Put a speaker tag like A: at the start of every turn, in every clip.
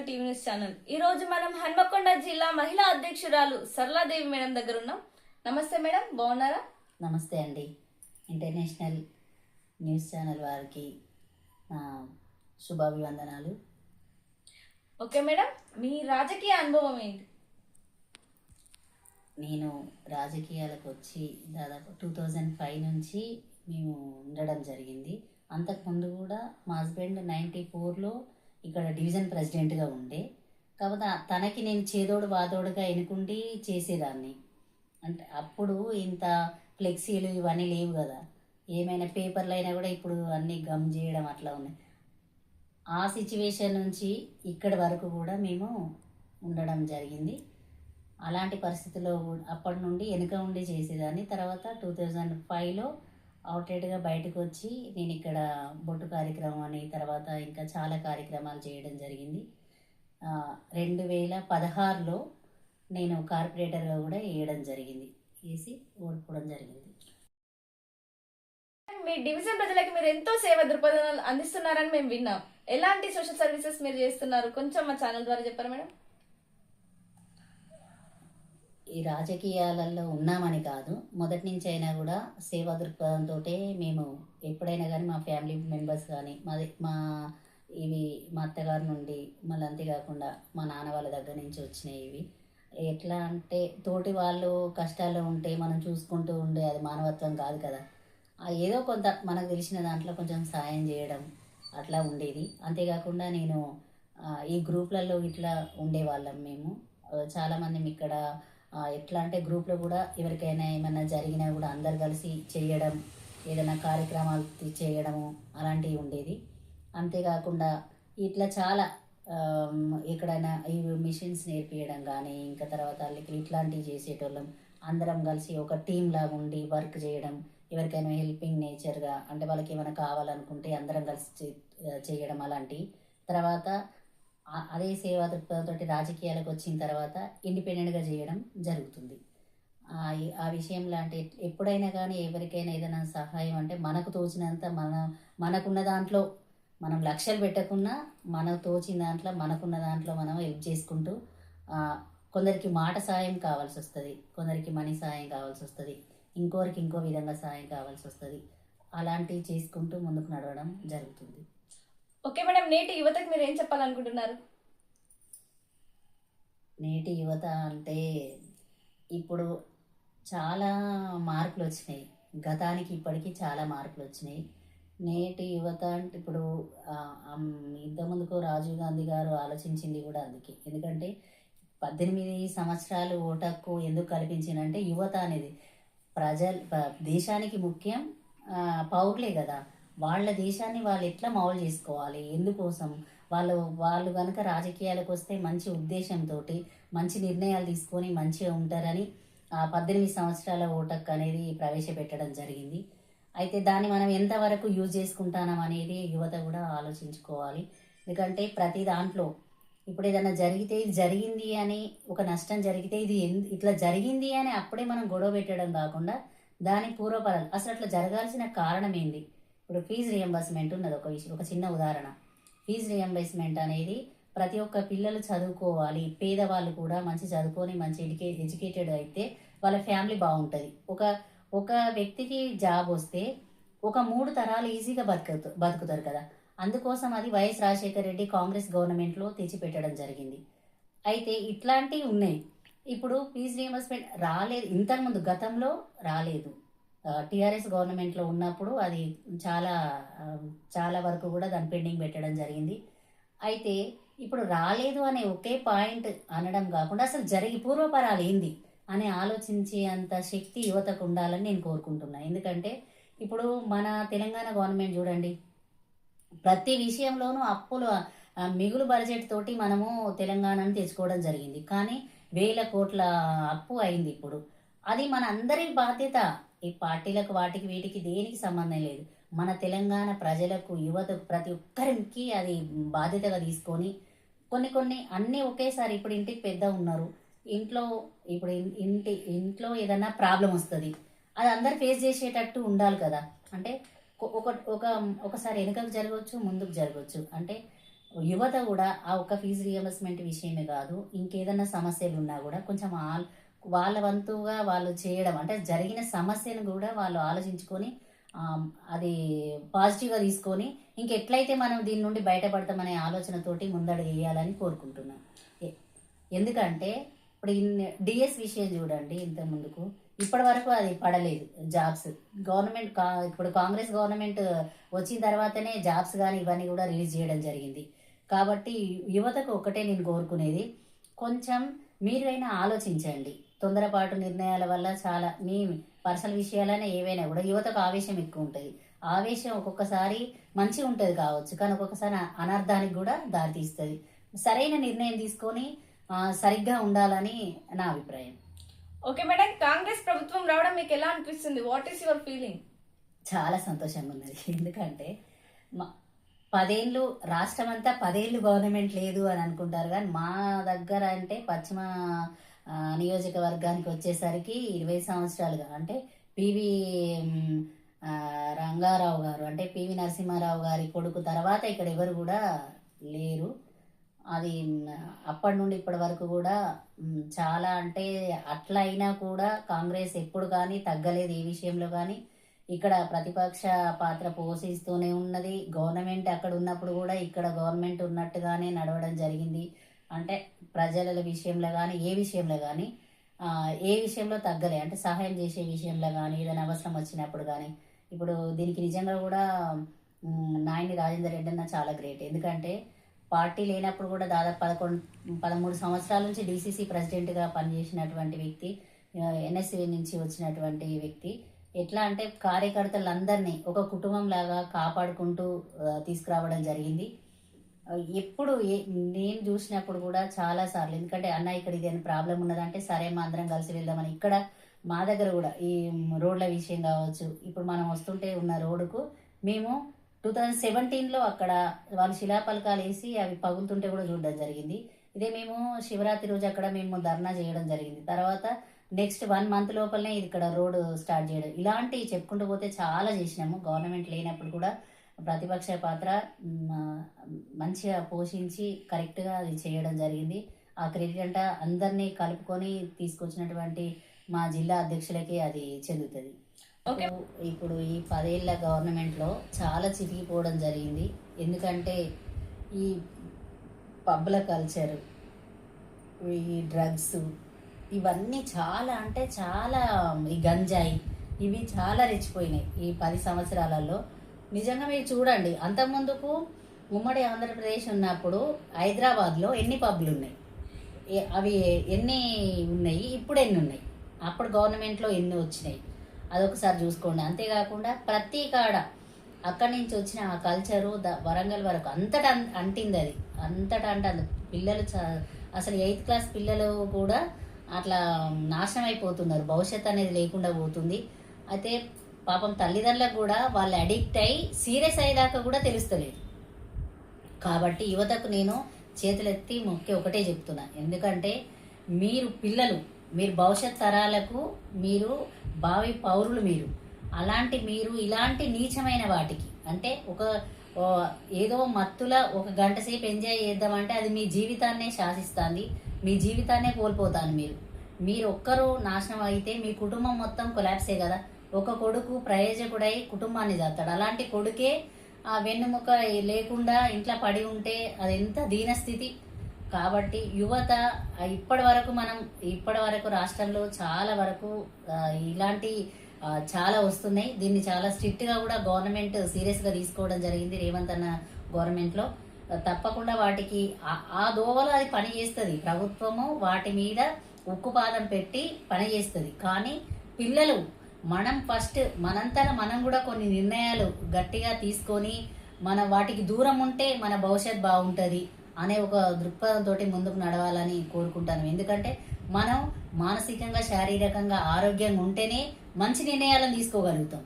A: International TV news channel. ఈ రోజు మనం హన్మకొండ జిల్లా మహిళా అధ్యక్షురాలు సరళాదేవి మేడం దగ్గర ఉన్నాం. నమస్తే మేడం బాగున్నారా?
B: నమస్తే అండి. ఇంటర్నేషనల్ న్యూస్ ఛానల్ వారికి నా శుభాభివందనాలు.
A: ఓకే మేడం మీ రాజకీయ అనుభవం ఏంటి?
B: నేను రాజకీయాలకు వచ్చి దాదాపు టూ థౌజండ్ ఫైవ్ నుంచి మేము ఉండడం జరిగింది. అంతకుముందు కూడా మా హస్బెండ్ నైంటీ ఫోర్లో ఇక్కడ డివిజన్ ప్రెసిడెంట్గా ఉండే. కాకపోతే తనకి నేను చేదోడు వాదోడుగా ఎన్నుకుండి చేసేదాన్ని. అంటే అప్పుడు ఇంత ఫ్లెక్సీలు ఇవన్నీ లేవు కదా. ఏమైనా పేపర్లు అయినా కూడా ఇప్పుడు అన్నీ గమ్ చేయడం అట్లా ఉన్నాయి. ఆ సిచ్యువేషన్ నుంచి ఇక్కడి వరకు కూడా మేము ఉండడం జరిగింది. అలాంటి పరిస్థితుల్లో అప్పటి నుండి వెనుక ఉండి చేసేదాన్ని. తర్వాత టూ థౌజండ్ ఫైవ్లో అవుట్లెట్గా బయటకు వచ్చి నేను ఇక్కడ బొట్టు కార్యక్రమం అని తర్వాత ఇంకా చాలా కార్యక్రమాలు చేయడం జరిగింది. రెండు వేల పదహారులో నేను కార్పొరేటర్గా కూడా వేయడం జరిగింది. వేసి ఓడిపోవడం జరిగింది.
A: మీ డివిజన్ ప్రజలకి మీరు ఎంతో సేవ దృక్పథాలు అందిస్తున్నారని మేము విన్నాం. ఎలాంటి సోషల్ సర్వీసెస్ మీరు చేస్తున్నారు? కొంచెం మా ఛానల్ ద్వారా చెప్పారా మేడం?
B: ఈ రాజకీయాలలో ఉన్నామని కాదు మొదటి నుంచి అయినా కూడా సేవా దృక్పథంతో మేము ఎప్పుడైనా కానీ మా ఫ్యామిలీ మెంబర్స్ కానీ మాది మా ఇవి మా అత్తగారి నుండి మళ్ళీ అంతేకాకుండా మా నాన్న వాళ్ళ దగ్గర నుంచి వచ్చినాయి ఇవి. ఎట్లా అంటే తోటి వాళ్ళు కష్టాల్లో ఉంటే మనం చూసుకుంటూ ఉండే అది మానవత్వం కాదు కదా. ఏదో కొంత మనకు తెలిసిన దాంట్లో కొంచెం సాయం చేయడం అట్లా ఉండేది. అంతేకాకుండా నేను ఈ గ్రూప్లలో ఇట్లా ఉండేవాళ్ళం మేము. చాలామంది ఇక్కడ ఎట్లా అంటే గ్రూప్లో కూడా ఎవరికైనా ఏమైనా జరిగినా కూడా అందరు కలిసి చేయడం ఏదైనా కార్యక్రమాలు చేయడము అలాంటివి ఉండేది. అంతేకాకుండా ఇట్లా చాలా ఎక్కడైనా ఈ మిషన్స్ నేర్పించడం కానీ ఇంకా తర్వాత వాళ్ళకి ఇట్లాంటివి చేసేటోళ్ళం. అందరం కలిసి ఒక టీం లాగా ఉండి వర్క్ చేయడం ఎవరికైనా హెల్పింగ్ నేచర్గా అంటే వాళ్ళకి ఏమైనా కావాలనుకుంటే అందరం కలిసి చేయడం అలాంటివి. తర్వాత అదే సేవా దృక్పథంతో రాజకీయాలకు వచ్చిన తర్వాత ఇండిపెండెంట్గా చేయడం జరుగుతుంది. ఆ విషయం లాంటి ఎప్పుడైనా కానీ ఎవరికైనా ఏదైనా సహాయం అంటే మనకు తోచినంత మన మనకున్న దాంట్లో మనం లక్ష్యాలు పెట్టకున్నా మనకు తోచిన దాంట్లో మనకున్న దాంట్లో మనం హెల్ప్ చేసుకుంటూ కొందరికి మాట సాయం కావాల్సి వస్తుంది కొందరికి మనీ సాయం కావాల్సి వస్తుంది ఇంకోరికి ఇంకో విధంగా సాయం కావాల్సి వస్తుంది. అలాంటివి చేసుకుంటూ ముందుకు నడవడం జరుగుతుంది.
A: ఓకే మేడం నేటి యువతకు మీరు ఏం చెప్పాలనుకుంటున్నారు?
B: నేటి యువత అంటే ఇప్పుడు చాలా మార్పులు వచ్చినాయి. గతానికి ఇప్పటికీ చాలా మార్పులు వచ్చినాయి. నేటి యువత అంటే ఇప్పుడు ఇంతకుముందుకు రాజీవ్ గాంధీ గారు ఆలోచించింది కూడా అందుకే. ఎందుకంటే పద్దెనిమిది సంవత్సరాలు ఓటక్కు ఎందుకు కల్పించిందంటే యువత అనేది ప్రజ దేశానికి ముఖ్యం పౌరులే కదా. వాళ్ళ దేశాన్ని వాళ్ళు ఎట్లా మౌలు చేసుకోవాలి? ఎందుకోసం? వాళ్ళు వాళ్ళు కనుక రాజకీయాలకు వస్తే మంచి ఉద్దేశంతో మంచి నిర్ణయాలు తీసుకొని మంచిగా ఉంటారని ఆ పద్దెనిమిది సంవత్సరాల ఓటక్ అనేది ప్రవేశపెట్టడం జరిగింది. అయితే దాన్ని మనం ఎంతవరకు యూజ్ చేసుకుంటానం అనేది యువత కూడా ఆలోచించుకోవాలి. ఎందుకంటే ప్రతి దాంట్లో ఇప్పుడు ఏదైనా జరిగితే ఇది జరిగింది అని ఒక నష్టం జరిగితే ఇది ఎందు ఇట్లా జరిగింది అని అప్పుడే మనం గొడవ పెట్టడం కాకుండా దాని పూర్వపరాలు. అసలు అట్లా జరగాల్సిన కారణం ఏంది? ఇప్పుడు ఫీజు రియంబర్స్మెంట్ ఉన్నది ఒక విషయం ఒక చిన్న ఉదాహరణ. ఫీజు రియంబర్స్మెంట్ అనేది ప్రతి ఒక్క పిల్లలు చదువుకోవాలి పేదవాళ్ళు కూడా మంచి చదువుకొని మంచి ఎడ్యుకే ఎడ్యుకేటెడ్ అయితే వాళ్ళ ఫ్యామిలీ బాగుంటుంది. ఒక ఒక వ్యక్తికి జాబ్ వస్తే ఒక మూడు తరాలు ఈజీగా బతుకుతూ బతుకుతారు కదా. అందుకోసం అది వైఎస్ రాజశేఖర రెడ్డి కాంగ్రెస్ గవర్నమెంట్లో తెచ్చిపెట్టడం జరిగింది. అయితే ఇట్లాంటివి ఉన్నాయి. ఇప్పుడు ఫీజు రియంబర్స్మెంట్ రాలేదు ఇంతకుముందు గతంలో రాలేదు. టీఆర్ఎస్ గవర్నమెంట్లో ఉన్నప్పుడు అది చాలా చాలా వరకు కూడా దాని పెండింగ్ పెట్టడం జరిగింది. అయితే ఇప్పుడు రాలేదు అనే ఒకే పాయింట్ అనడం కాకుండా అసలు జరిగి పూర్వపరాలు ఏంది అని ఆలోచించే అంత శక్తి యువతకు ఉండాలని నేను కోరుకుంటున్నాను ఎందుకంటే ఇప్పుడు మన తెలంగాణ గవర్నమెంట్ చూడండి ప్రతి విషయంలోనూ అప్పులు మిగులు బడ్జెట్ తోటి మనము తెలంగాణను తెచ్చుకోవడం జరిగింది. కానీ వేల కోట్ల అప్పు అయింది ఇప్పుడు. అది మన అందరి బాధ్యత. ఈ పార్టీలకు వాటికి వీటికి దేనికి సంబంధం లేదు. మన తెలంగాణ ప్రజలకు యువతకు ప్రతి ఒక్కరికి అది బాధ్యతగా తీసుకొని కొన్ని కొన్ని అన్నీ ఒకేసారి ఇప్పుడు ఇంటికి పెద్ద ఉన్నారు. ఇంట్లో ఇప్పుడు ఇంటి ఇంట్లో ఏదైనా ప్రాబ్లం వస్తుంది. అది అందరు ఫేస్ చేసేటట్టు ఉండాలి కదా. అంటే ఒక ఒక ఒకసారి వెనుకకు జరగవచ్చు ముందుకు జరగవచ్చు. అంటే యువత కూడా ఆ ఒక్క ఫీజు రియంబర్స్మెంట్ విషయమే కాదు ఇంకేదన్నా సమస్యలు ఉన్నా కూడా కొంచెం ఆల్ వాళ్ళ వంతుగా వాళ్ళు చేయడం అంటే జరిగిన సమస్యను కూడా వాళ్ళు ఆలోచించుకొని అది పాజిటివ్గా తీసుకొని ఇంకెట్లయితే మనం దీని నుండి బయటపడతామనే ఆలోచనతోటి ముందడుగు వేయాలని కోరుకుంటున్నాం ఎందుకంటే ఇప్పుడు డిఎస్ విషయం చూడండి ఇంత ముందుకు. ఇప్పటి వరకు అది పడలేదు జాబ్స్. గవర్నమెంట్ కా ఇప్పుడు కాంగ్రెస్ గవర్నమెంట్ వచ్చిన తర్వాతనే జాబ్స్ కానీ ఇవన్నీ కూడా రిలీజ్ చేయడం జరిగింది. కాబట్టి యువతకు ఒకటే నేను కోరుకునేది కొంచెం మీరైనా ఆలోచించండి. తొందరపాటు నిర్ణయాల వల్ల చాలా మీ పర్సనల్ విషయాలైనా ఏవైనా కూడా యువతకు ఆవేశం ఎక్కువ ఉంటుంది. ఆవేశం ఒక్కొక్కసారి మంచిగా ఉంటుంది కావచ్చు కానీ ఒక్కొక్కసారి అనర్థానికి కూడా దారితీస్తుంది సరైన నిర్ణయం తీసుకొని సరిగ్గా ఉండాలని నా అభిప్రాయం.
A: ఓకే మేడం కాంగ్రెస్ ప్రభుత్వం రావడం మీకు ఎలా అనిపిస్తుంది? వాట్ ఈస్ యువర్ ఫీలింగ్
B: చాలా సంతోషంగా ఉన్నది ఎందుకంటే మా- పదేళ్ళు రాష్ట్రం అంతా పదేళ్ళు గవర్నమెంట్ లేదు అని అనుకుంటారు. కానీ మా దగ్గర అంటే పశ్చిమ నియోజకవర్గానికి వచ్చేసరికి ఇరవై సంవత్సరాలుగా అంటే పివి రంగారావు గారు అంటే పివి నరసింహారావు గారి కొడుకు తర్వాత ఇక్కడ ఎవరు కూడా లేరు. అది అప్పటి నుండి ఇప్పటి వరకు కూడా చాలా అంటే అట్లా అయినా కూడా కాంగ్రెస్ ఎప్పుడు కానీ తగ్గలేదు ఈ విషయంలో కానీ. ఇక్కడ ప్రతిపక్ష పాత్ర పోషిస్తూనే ఉన్నది. గవర్నమెంట్ అక్కడ ఉన్నప్పుడు కూడా ఇక్కడ గవర్నమెంట్ ఉన్నట్టుగానే నడవడం జరిగింది. అంటే ప్రజల విషయంలో కానీ ఏ విషయంలో కానీ ఏ విషయంలో తగ్గలే. అంటే సహాయం చేసే విషయంలో కానీ ఏదైనా అవసరం వచ్చినప్పుడు కానీ ఇప్పుడు దీనికి నిజంగా కూడా నాయని రాజేందర్ రెడ్డి అన్న చాలా గ్రేట్. ఎందుకంటే పార్టీ లేనప్పుడు కూడా దాదాపు పదకొండు పదమూడు సంవత్సరాల నుంచి డీసీసీ ప్రెసిడెంట్గా పనిచేసినటువంటి వ్యక్తి ఎన్ఎస్సీ నుంచి వచ్చినటువంటి వ్యక్తి. ఎట్లా అంటే కార్యకర్తలందరినీ ఒక కుటుంబం లాగా కాపాడుకుంటూ తీసుకురావడం జరిగింది. ఎప్పుడు ఏ- నేను చూసినప్పుడు కూడా చాలా సార్లు ఎందుకంటే అన్న ఇక్కడ ఇదేమైనా ప్రాబ్లం ఉన్నదంటే సరే మా అందరం కలిసి వెళ్దామని. ఇక్కడ మా దగ్గర కూడా ఈ రోడ్ల విషయం కావచ్చు ఇప్పుడు మనం వస్తుంటే ఉన్న రోడ్డుకు మేము టూ థౌజండ్ సెవెంటీన్లో అక్కడ వాళ్ళు శిలాపలకాలు వేసి అవి పగులుతుంటే కూడా చూడడం జరిగింది. ఇదే మేము శివరాత్రి రోజు అక్కడ మేము ధర్నా చేయడం జరిగింది. తర్వాత నెక్స్ట్ వన్ మంత్ లోపలనే ఇది ఇక్కడ రోడ్ స్టార్ట్ చేయడం. ఇలాంటివి చెప్పుకుంటూ పోతే చాలా చేసినాము. గవర్నమెంట్ లేనప్పుడు కూడా ప్రతిపక్ష పాత్ర మంచిగా పోషించి కరెక్ట్గా అది చేయడం జరిగింది. ఆ క్రెడిట్ అంట అందరినీ కలుపుకొని తీసుకొచ్చినటువంటి మా జిల్లా అధ్యక్షులకి అది చెందుతుంది. ఇప్పుడు ఈ పదేళ్ళ గవర్నమెంట్లో చాలా చిరిగిపోవడం జరిగింది. ఎందుకంటే ఈ పబ్ల కల్చర్ ఈ డ్రగ్స్ ఇవన్నీ చాలా అంటే చాలా ఈ గంజాయి ఇవి చాలా రెచ్చిపోయినాయి ఈ పది సంవత్సరాలలో. నిజంగా మీరు చూడండి అంతకుముందుకు ఉమ్మడి ఆంధ్రప్రదేశ్ ఉన్నప్పుడు హైదరాబాద్లో ఎన్ని పబ్లు ఉన్నాయి? అవి ఎన్ని ఉన్నాయి? ఇప్పుడు ఎన్ని ఉన్నాయి? అప్పుడు గవర్నమెంట్లో ఎన్ని వచ్చినాయి? అదొకసారి చూసుకోండి. అంతేకాకుండా ప్రతి కాడ అక్కడి నుంచి వచ్చిన ఆ కల్చరు ద వరంగల్ వరకు అంతటా అంటింది అది. అంతటా అంటే పిల్లలు చ- అసలు ఎయిత్ క్లాస్ పిల్లలు కూడా అట్లా నాశనం అయిపోతున్నారు. భవిష్యత్ అనేది లేకుండా పోతుంది. అయితే పాపం తల్లిదండ్రులకు కూడా వాళ్ళు అడిక్ట్ అయి సీరియస్ అయ్యేదాకా కూడా తెలుస్తలేదు. కాబట్టి యువతకు నేను చేతులెత్తి మొక్కి ఒకటే చెప్తున్నా. ఎందుకంటే మీరు పిల్లలు మీరు భవిష్యత్ తరాలకు మీరు భావి పౌరులు మీరు. అలాంటి మీరు ఇలాంటి నీచమైన వాటికి. అంటే ఒక ఏదో మత్తుల ఒక గంట సేపు ఎంజాయ్ చేద్దామంటే అది మీ జీవితాన్నే శాసిస్తుంది మీ జీవితాన్నే కోల్పోతాను మీరు. మీరు ఒక్కరు నాశనం అయితే మీ కుటుంబం మొత్తం కొలాప్సే కదా. ఒక కొడుకు ప్రయోజకుడై కుటుంబాన్ని చేస్తాడు అలాంటి కొడుకే ఆ వెన్నుముక లేకుండా ఇంట్లో పడి ఉంటే అది ఎంత దీనస్థితి కాబట్టి యువత ఇప్పటి వరకు మనం ఇప్పటి వరకు రాష్ట్రంలో చాలా వరకు ఇలాంటి చాలా వస్తున్నాయి. దీన్ని చాలా స్ట్రిక్ట్గా కూడా గవర్నమెంట్ సీరియస్గా తీసుకోవడం జరిగింది రేవంత్ అన్న గవర్నమెంట్లో తప్పకుండా వాటికి ఆ- ఆ దోవలో అది పని చేస్తుంది. ప్రభుత్వము వాటి మీద ఉక్కుపాదం పెట్టి పని చేస్తుంది. కానీ పిల్లలు మనం ఫస్ట్ మనంతట మనం కూడా కొన్ని నిర్ణయాలు గట్టిగా తీసుకొని మన వాటికి దూరం ఉంటే మన భవిష్యత్ బాగుంటుంది అనే ఒక దృక్పథంతో ముందుకు నడవాలని కోరుకుంటాను. ఎందుకంటే మనం మానసికంగా శారీరకంగా ఆరోగ్యంగా ఉంటేనే మంచి నిర్ణయాలను తీసుకోగలుగుతాం.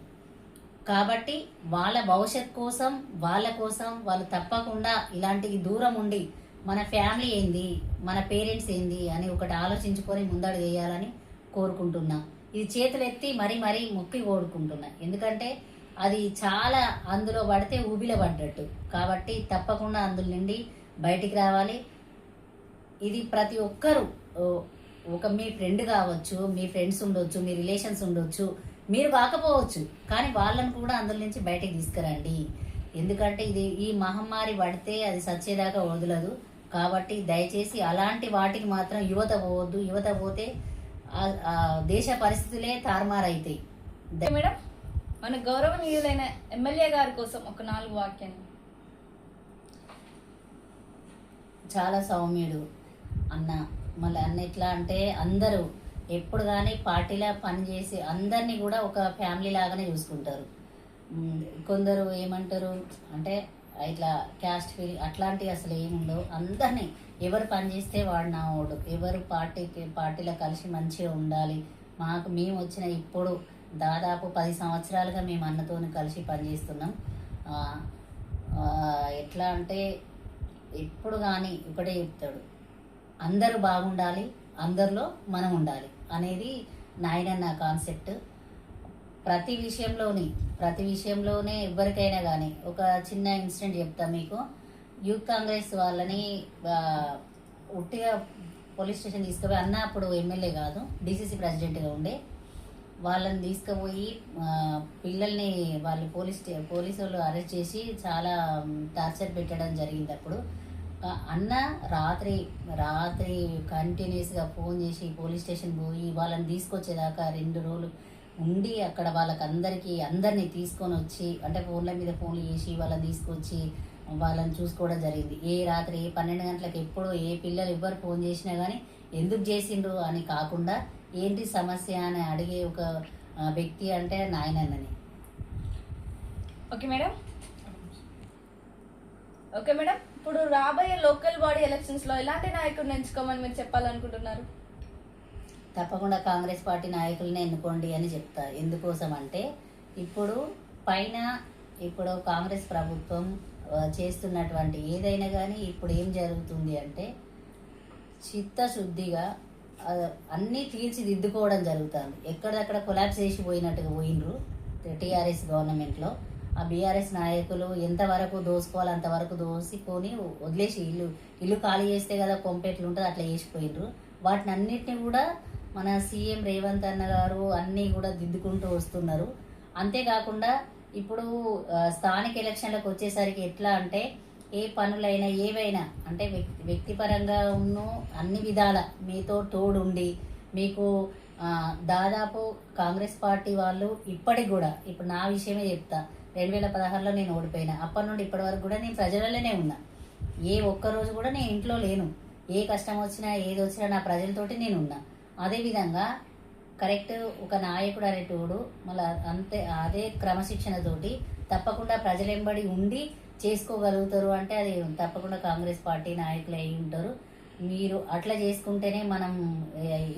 B: కాబట్టి వాళ్ళ భవిష్యత్ కోసం వాళ్ళ కోసం వాళ్ళు తప్పకుండా ఇలాంటివి దూరం ఉండి మన ఫ్యామిలీ ఏంది మన పేరెంట్స్ ఏంది అని ఒకటి ఆలోచించుకొని ముందడు వేయాలని కోరుకుంటున్నా. ఇది చేతులు ఎత్తి మరీ మరీ మొక్కి కోరుకుంటున్నా ఎందుకంటే అది చాలా అందులో పడితే ఊబిలో పడ్డట్టు. కాబట్టి తప్పకుండా అందులో నుండి బయటికి రావాలి. ఇది ప్రతి ఒక్కరు ఒక మీ ఫ్రెండ్ కావచ్చు మీ ఫ్రెండ్స్ ఉండొచ్చు మీ రిలేషన్స్ ఉండొచ్చు మీరు కాకపోవచ్చు. కానీ వాళ్ళని కూడా అందులో నుంచి బయటకు తీసుకురండి. ఎందుకంటే ఇది ఈ మహమ్మారి పడితే అది సచ్చేదాకా వదలదు. కాబట్టి దయచేసి అలాంటి వాటికి మాత్రం యువత పోవద్దు. యువత పోతే దేశ పరిస్థితులే తారుమారైతాయి.
A: మేడం మన గౌరవనీయులైన ఎమ్మెల్యే గారి కోసం ఒక నాలుగు వాక్యాలు.
B: చాలా సౌమ్యుడు అన్న మళ్ళీ అన్న ఎట్లా అంటే అందరూ ఎప్పుడు కానీ పార్టీలో పనిచేసి అందరినీ కూడా ఒక ఫ్యామిలీ లాగానే చూసుకుంటారు. కొందరు ఏమంటారు అంటే ఇట్లా క్యాస్ట్ ఫీల్ అట్లాంటివి అసలు ఏముండవు. అందరినీ ఎవరు పనిచేస్తే వాడు నా ఓడు. ఎవరు పార్టీకి పార్టీలో కలిసి మంచిగా ఉండాలి. మాకు మేము వచ్చిన ఇప్పుడు దాదాపు పది సంవత్సరాలుగా మేము అన్నతో కలిసి పనిచేస్తున్నాం. ఎట్లా అంటే ఎప్పుడు కానీ ఒకటే చెప్తాడు. అందరూ బాగుండాలి అందరిలో మనం ఉండాలి అనేది నాయన నా కాన్సెప్ట్. ప్రతి విషయంలోని ప్రతి విషయంలోనే ఎవరికైనా కానీ ఒక చిన్న ఇన్సిడెంట్ చెప్తా మీకు. యూత్ కాంగ్రెస్ వాళ్ళని ఉట్టిగా పోలీస్ స్టేషన్ తీసుకుపోయి అన్న అప్పుడు ఎమ్మెల్యే కాదు డీసీసీ ప్రెసిడెంట్గా ఉండే. వాళ్ళని తీసుకుపోయి పిల్లల్ని వాళ్ళు పోలీస్ స్టే- పోలీసు వాళ్ళు అరెస్ట్ చేసి చాలా టార్చర్ పెట్టడం జరిగింది అప్పుడు. అన్న రాత్రి రాత్రి కంటిన్యూస్గా ఫోన్ చేసి పోలీస్ స్టేషన్ పోయి వాళ్ళని తీసుకొచ్చేదాకా రెండు రోజులు ఉండి అక్కడ వాళ్ళకి అందరికీ అందరినీ తీసుకొని వచ్చి అంటే ఫోన్ల మీద ఫోన్లు చేసి వాళ్ళని తీసుకొచ్చి వాళ్ళని చూసుకోవడం జరిగింది. ఏ రాత్రి ఏ పన్నెండు గంటలకు ఎప్పుడు ఏ పిల్లలు ఎవ్వరు ఫోన్ చేసినా కానీ ఎందుకు చేసిండ్రు అని కాకుండా ఏంటి సమస్య అని అడిగే ఒక వ్యక్తి అంటే నాయనన్నని
A: ఓకే మేడం. ఓకే మేడం ఇప్పుడు రాబోయే లోకల్ బాడీ ఎలక్షన్స్లో ఎలాంటి నాయకుడిని ఎంచుకోమని మీరు చెప్పాలనుకుంటున్నారు?
B: తప్పకుండా కాంగ్రెస్ పార్టీ నాయకుల్ని ఎన్నుకోండి అని చెప్తా. ఎందుకోసం అంటే ఇప్పుడు పైన ఇప్పుడు కాంగ్రెస్ ప్రభుత్వం చేస్తున్నటువంటి ఏదైనా కానీ ఇప్పుడు ఏం జరుగుతుంది అంటే చిత్తశుద్ధిగా అన్నీ తీర్చిదిద్దుకోవడం జరుగుతుంది. ఎక్కడక్కడ కొలాప్స్ చేసి పోయినట్టుగా పోయినరు టీఆర్ఎస్ గవర్నమెంట్లో. ఆ బీఆర్ఎస్ నాయకులు ఎంతవరకు దోసుకోవాలి అంతవరకు దోసుకొని వదిలేసి ఇల్లు ఇల్లు ఖాళీ చేస్తే కదా కొంపెట్లు ఉంటుంది అట్లా చేసిపోయినరు వాటిని అన్నిటిని కూడా మన సీఎం రేవంత్ అన్న గారు అన్నీ కూడా దిద్దుకుంటూ వస్తున్నారు. అంతేకాకుండా ఇప్పుడు స్థానిక ఎలక్షన్లకు వచ్చేసరికి ఎట్లా అంటే ఏ పనులైనా ఏవైనా అంటే వ్యక్తి వ్యక్తిపరంగా ఉన్న అన్ని విధాల మీతో తోడుండి మీకు దాదాపు కాంగ్రెస్ పార్టీ వాళ్ళు ఇప్పటికి కూడా ఇప్పుడు నా విషయమే చెప్తా రెండు వేల పదహారులో నేను ఓడిపోయినా అప్పటి నుండి ఇప్పటి వరకు కూడా నేను ప్రజలలోనే ఉన్నా. ఏ ఒక్క రోజు కూడా నేను ఇంట్లో లేను. ఏ కష్టం వచ్చినా ఏది వచ్చినా నా ప్రజలతోటి నేను ఉన్నా. అదేవిధంగా కరెక్ట్ ఒక నాయకుడు అనేటోడు మళ్ళీ అంతే అదే క్రమశిక్షణతోటి తప్పకుండా ప్రజలెంబడి ఉండి చేసుకోగలుగుతారు అంటే అది తప్పకుండా కాంగ్రెస్ పార్టీ నాయకులు అయి ఉంటారు. మీరు అట్లా చేసుకుంటేనే మనం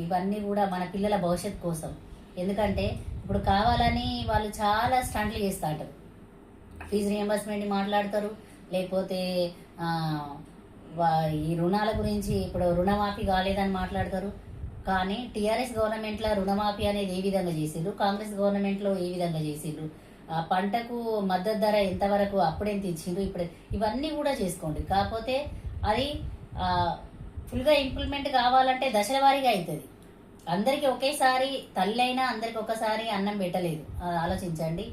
B: ఇవన్నీ కూడా మన పిల్లల భవిష్యత్ కోసం. ఎందుకంటే ఇప్పుడు కావాలని వాళ్ళు చాలా స్టంట్లు చేస్తూ ఉంటారు ఫీజు రియంబర్స్మెంట్ మాట్లాడతారు లేకపోతే ఈ రుణాల గురించి ఇప్పుడు రుణమాఫీ కాలేదని మాట్లాడతారు. కానీ టీఆర్ఎస్ గవర్నమెంట్లో రుణమాఫీ అనేది ఏ విధంగా చేసిండ్రు? కాంగ్రెస్ గవర్నమెంట్లో ఏ విధంగా చేసిండ్రు? ఆ పంటకు మద్దతు ధర ఎంతవరకు అప్పుడేం తెచ్చిండ్రు? ఇప్పుడు ఇవన్నీ కూడా చేసుకోండి. కాకపోతే అది ఫుల్గా ఇంప్లిమెంట్ కావాలంటే దశల వారీగా అవుతుంది అందరికీ ఒకేసారి తల్లి అయినా అందరికి ఒకసారి అన్నం పెట్టలేదు. అది ఆలోచించండి.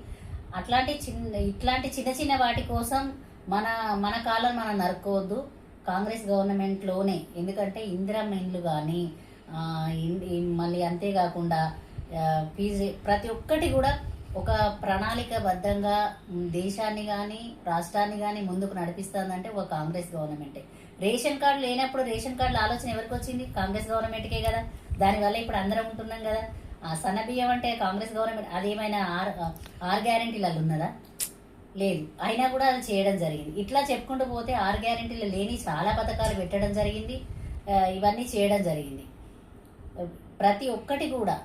B: అట్లాంటి చిన్న ఇట్లాంటి చిన్న చిన్న వాటి కోసం మన మన కాలం మనం నరుక్కోవద్దు. కాంగ్రెస్ గవర్నమెంట్లోనే. ఎందుకంటే ఇందిరా ఇండ్లు కానీ మళ్ళీ అంతేకాకుండా ఫీజు ప్రతి ఒక్కటి కూడా ఒక ప్రణాళికబద్ధంగా దేశాన్ని కానీ రాష్ట్రాన్ని కానీ ముందుకు నడిపిస్తుందంటే ఒక కాంగ్రెస్ గవర్నమెంటే. రేషన్ కార్డు లేనప్పుడు రేషన్ కార్డుల ఆలోచన ఎవరికి వచ్చింది? కాంగ్రెస్ గవర్నమెంట్కే కదా. దానివల్ల ఇప్పుడు అందరం ఉంటున్నాం కదా. ఆ సన్నబియ్యం అంటే కాంగ్రెస్ గవర్నమెంట్ అదేమైనా ఆర్ ఆర్ గ్యారంటీలలో ఉన్నదా? లేదు. అయినా కూడా అది చేయడం జరిగింది. ఇట్లా చెప్పుకుంటూ పోతే ఆర్ గ్యారెంటీలు లేని చాలా పథకాలు పెట్టడం జరిగింది. ఇవన్నీ చేయడం జరిగింది. ప్రతి ఒక్కటి కూడా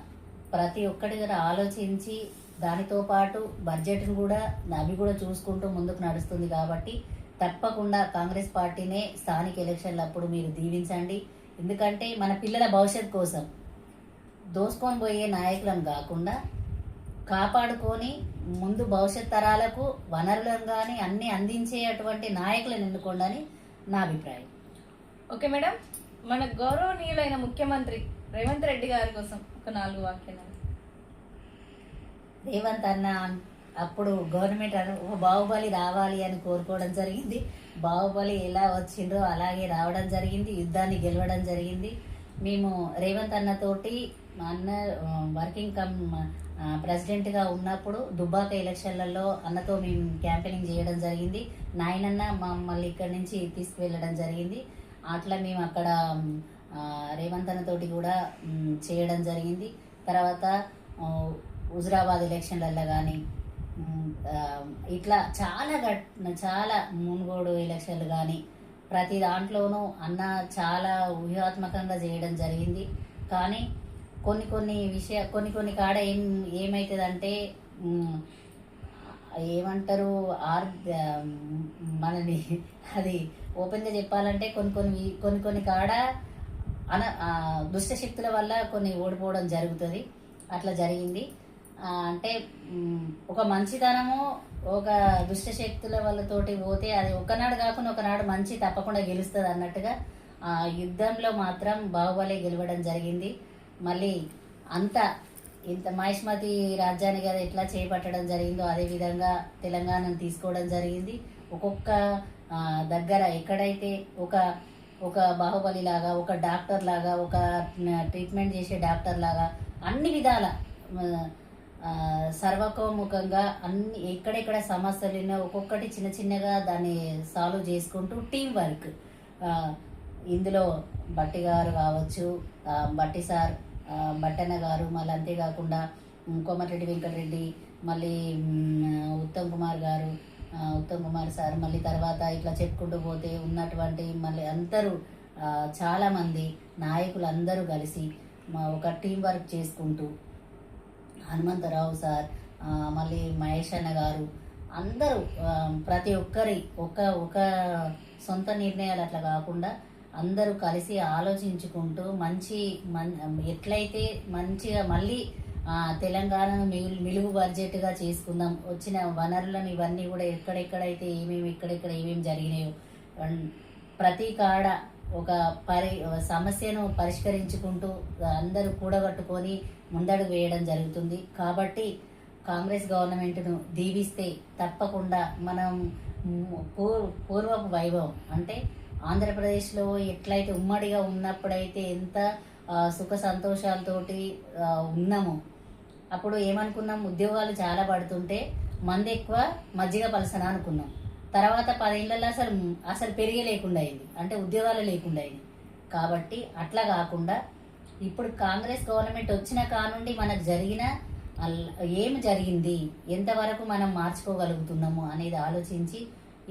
B: ప్రతి ఒక్కటి కూడా ఆలోచించి దానితో పాటు బడ్జెట్ను కూడా అవి కూడా చూసుకుంటూ ముందుకు నడుస్తుంది కాబట్టి తప్పకుండా కాంగ్రెస్ పార్టీనే స్థానిక ఎలక్షన్లు అప్పుడు మీరు దీవించండి. ఎందుకంటే మన పిల్లల భవిష్యత్ కోసం దోసుకొని పోయే నాయకులను కాకుండా కాపాడుకొని ముందు భవిష్యత్ తరాలకు వనరులను కానీ అన్నీ అందించేటువంటి నాయకులను ఎన్నుకోండి నా అభిప్రాయం.
A: ఓకే మేడం మన గౌరవనీయులైన ముఖ్యమంత్రి రేవంత్ రెడ్డి గారి కోసం ఒక నాలుగు వాక్యాలు.
B: రేవంత్ అన్న అప్పుడు గవర్నమెంట్ అను ఒక బాహుబలి రావాలి అని కోరుకోవడం జరిగింది. బాహుబలి ఎలా వచ్చిందో అలాగే రావడం జరిగింది యుద్ధాన్ని గెలవడం జరిగింది. మేము రేవంత్ అన్నతోటి మా అన్న వర్కింగ్ కమ్ ప్రెసిడెంట్గా ఉన్నప్పుడు దుబ్బాక ఎలక్షన్లలో అన్నతో మేము క్యాంపెయినింగ్ చేయడం జరిగింది. నాయనన్న మమ్మల్ని ఇక్కడి నుంచి తీసుకువెళ్ళడం జరిగింది. అట్లా మేము అక్కడ రేవంత్ అన్నతోటి కూడా చేయడం జరిగింది. తర్వాత హుజురాబాద్ ఎలక్షన్లలో కానీ ఇట్లా చాలా గట్ చాలా మునుగోడు ఎలక్షన్లు కానీ ప్రతి దాంట్లోనూ అన్న చాలా వ్యూహాత్మకంగా చేయడం జరిగింది. కానీ కొన్ని కొన్ని విషయ కొన్ని కొన్ని కాడ ఏం ఏమవుతుందంటే ఏమంటారు ఆర్ మనని అది ఓపెన్గా చెప్పాలంటే కొన్ని కొన్ని కొన్ని కొన్ని కాడ అన దుష్ట శక్తుల వల్ల కొన్ని ఓడిపోవడం జరుగుతుంది. అట్లా జరిగింది. అంటే ఒక మంచితనము ఒక దుష్ట శక్తుల వాళ్ళతోటి పోతే అది ఒకనాడు కాకుండా ఒకనాడు మంచి తప్పకుండా గెలుస్తుంది అన్నట్టుగా ఆ యుద్ధంలో మాత్రం బాహుబలి గెలవడం జరిగింది. మళ్ళీ అంత ఇంత మహిష్మతి రాజ్యాన్ని కదా ఎట్లా చేపట్టడం జరిగిందో అదేవిధంగా తెలంగాణను తీసుకోవడం జరిగింది. ఒక్కొక్క దగ్గర ఎక్కడైతే ఒక ఒక బాహుబలి లాగా ఒక డాక్టర్ లాగా ఒక ట్రీట్మెంట్ చేసే డాక్టర్ లాగా అన్ని విధాల సర్వకోముఖంగా అన్ని ఎక్కడెక్కడ సమస్యలున్నా ఒక్కొక్కటి చిన్న చిన్నగా దాన్ని సాల్వ్ చేసుకుంటూ టీం వర్క్ ఇందులో బట్టి గారు కావచ్చు బట్టి సార్ బట్టన్న గారు మళ్ళీ అంతేకాకుండా కోమటిరెడ్డి వెంకటరెడ్డి మళ్ళీ ఉత్తమ్ కుమార్ గారు ఉత్తమ్ కుమార్ సార్ మళ్ళీ తర్వాత ఇట్లా చెప్పుకుంటూ పోతే ఉన్నటువంటి మళ్ళీ అందరూ చాలామంది నాయకులు అందరూ కలిసి మా ఒక టీం వర్క్ చేసుకుంటూ హనుమంతరావు సార్ మళ్ళీ మహేష్ అన్న గారు అందరూ ప్రతి ఒక్కరి ఒక ఒక సొంత నిర్ణయాలు అట్లా కాకుండా అందరూ కలిసి ఆలోచించుకుంటూ మంచి మన్ ఎట్లయితే మంచిగా మళ్ళీ తెలంగాణను మిగులు మిలుగు బడ్జెట్గా చేసుకుందాం. వచ్చిన వనరులను ఇవన్నీ కూడా ఎక్కడెక్కడైతే ఏమేమి ఎక్కడెక్కడ ఏమేమి జరిగినాయో ప్రతి కాడ ఒక పరి సమస్యను పరిష్కరించుకుంటూ అందరూ కూడగట్టుకొని ముందడుగు వేయడం జరుగుతుంది. కాబట్టి కాంగ్రెస్ గవర్నమెంట్ను దీవిస్తే తప్పకుండా మనం పూర్- పూర్వపు వైభవం అంటే ఆంధ్రప్రదేశ్లో ఎట్లయితే ఉమ్మడిగా ఉన్నప్పుడైతే ఎంత సుఖ సంతోషాలతోటి ఉన్నాము అప్పుడు ఏమనుకున్నాం? ఉద్యోగాలు చాలా పడుతుంటే మంది ఎక్కువ మజ్జిగ పలసన అనుకున్నాం. తర్వాత పదేళ్ళల్లో అసలు అసలు పెరిగే లేకుండా అయింది. అంటే ఉద్యోగాలు లేకుండా అయింది. కాబట్టి అట్లా కాకుండా ఇప్పుడు కాంగ్రెస్ గవర్నమెంట్ వచ్చిన కానుండి మనకు జరిగిన ఏం జరిగింది? ఎంతవరకు మనం మార్చుకోగలుగుతున్నాము అనేది ఆలోచించి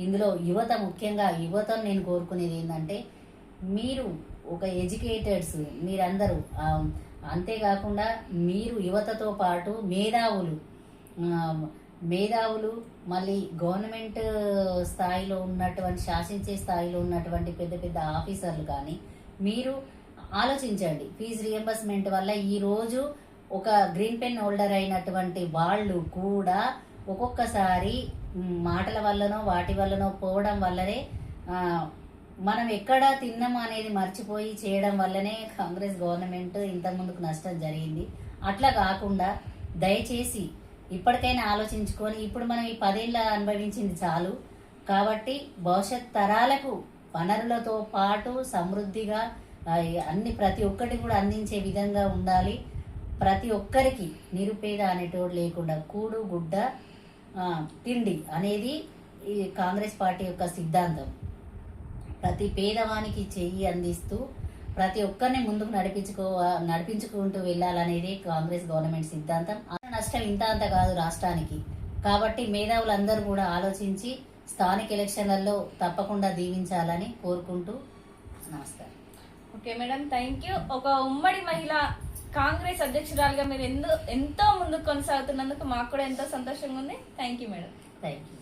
B: ఇందులో యువత ముఖ్యంగా యువతను నేను కోరుకునేది ఏంటంటే మీరు ఒక ఎడ్యుకేటెడ్స్ మీరందరూ అంతేకాకుండా మీరు యువతతో పాటు మేధావులు మేధావులు మళ్ళీ గవర్నమెంట్ స్థాయిలో ఉన్నటువంటి శాసించే స్థాయిలో ఉన్నటువంటి పెద్ద పెద్ద ఆఫీసర్లు కానీ మీరు ఆలోచించండి. ఫీజు రియంబర్స్మెంట్ వల్ల ఈరోజు ఒక గ్రీన్ పెన్ హోల్డర్ అయినటువంటి వాళ్ళు కూడా ఒక్కొక్కసారి మాటల వల్లనో వాటి వల్లనో పోవడం వల్లనే మనం ఎక్కడ తిన్నాం అనేది మర్చిపోయి చేయడం వల్లనే కాంగ్రెస్ గవర్నమెంట్ ఇంతకుముందుకు నష్టం జరిగింది. అట్లా కాకుండా దయచేసి ఇప్పటికైనా ఆలోచించుకొని ఇప్పుడు మనం ఈ పదేళ్ళ అనుభవించింది చాలు. కాబట్టి భవిష్యత్ తరాలకు వనరులతో పాటు సమృద్ధిగా అన్ని ప్రతి ఒక్కటి కూడా అందించే విధంగా ఉండాలి. ప్రతి ఒక్కరికి నిరుపేద అనేటోడు లేకుండా కూడు గుడ్డ తిండి అనేది ఈ కాంగ్రెస్ పార్టీ యొక్క సిద్ధాంతం. ప్రతి పేదవానికి చెయ్యి అందిస్తూ ప్రతి ఒక్కరిని ముందుకు నడిపించుకో నడిపించుకుంటూ వెళ్ళాలనేది కాంగ్రెస్ గవర్నమెంట్ సిద్ధాంతం. నష్టం ఇంత అంత కాదు రాష్ట్రానికి. కాబట్టి మేధావులందరూ కూడా ఆలోచించి స్థానిక ఎలక్షన్లలో తప్పకుండా దీవించాలని కోరుకుంటూ నమస్కారం.
A: ఓకే మేడం థ్యాంక్ యూ ఒక ఉమ్మడి మహిళ కాంగ్రెస్ అధ్యక్షురాలుగా మీరు ఎంతో ఎంతో ముందుకు కొనసాగుతున్నందుకు మాకు కూడా ఎంతో సంతోషంగా ఉంది. Thank you madam
B: thank you